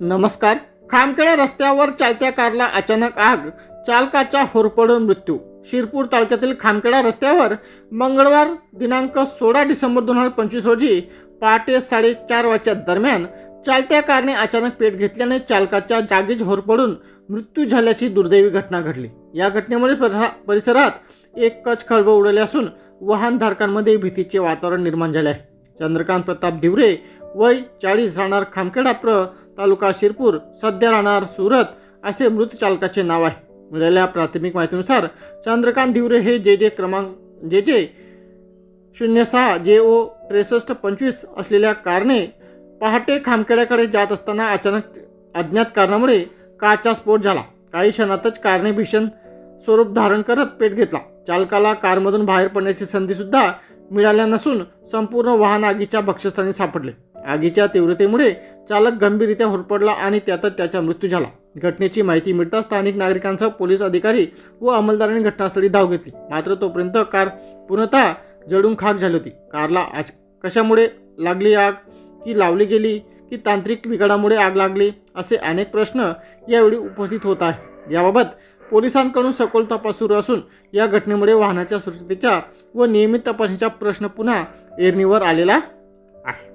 नमस्कार. खामखेडा रस्त्यावर चालत्या कारला अचानक आग. चालकाचा होरपडून मृत्यू. शिरपूर तालुक्यातील खामखेडा रस्त्यावर मंगळवार दिनांक सोळा डिसेंबर दोन हजार पंचवीस रोजी पहाटे साडेचार वाजच्या दरम्यान चालत्या कारने अचानक पेट घेतल्याने चालकाच्या जागीच होरपडून मृत्यू झाल्याची दुर्दैवी घटना घडली. या घटनेमुळे परिसरात एक कच खळबळ उडाले असून वाहनधारकांमध्ये भीतीचे वातावरण निर्माण झाले आहे. चंद्रकांत प्रताप धिवरे वय चाळीस राहणार खामखेडा प्र. तालुका शिरपूर सध्या राहणार सुरत असे मृत चालकाचे नाव आहे. मिळालेल्या प्राथमिक माहितीनुसार चंद्रकांत धिवरे हे जे जे क्रमांक जे जे शून्य सहा जे ओ त्रेसष्ट पंचवीस असलेल्या कारने पहाटे खामखेड्याकडे जात असताना अचानक अज्ञात कारणामुळे कारचा स्फोट झाला. काही क्षणातच कारने भीषण स्वरूप धारण करत पेट घेतला. चालकाला कारमधून बाहेर पडण्याची संधीसुद्धा मिळाल्या नसून संपूर्ण वाहन आगीच्या भक्षस्थानी सापडले. आगीच्या तीव्रतेमुळे चालक गंभीररित्या होरपडला आणि त्यातच त्याचा मृत्यू झाला. घटनेची माहिती मिळताच स्थानिक नागरिकांसह पोलीस अधिकारी व अंमलदारांनी घटनास्थळी धाव घेतली. मात्र तोपर्यंत कार पूर्णतः जळून खाक झाली होती. कारला आज कशामुळे लागली आग? की लावली गेली? की तांत्रिक बिघाडामुळे आग लागली? असे अनेक प्रश्न यावेळी उपस्थित होत आहेत. याबाबत पोलिसांकडून सखोल तपास सुरू असून या घटनेमुळे वाहनाच्या सुरक्षितेच्या व नियमित तपासणीचा प्रश्न पुन्हा एरणीवर आलेला आहे.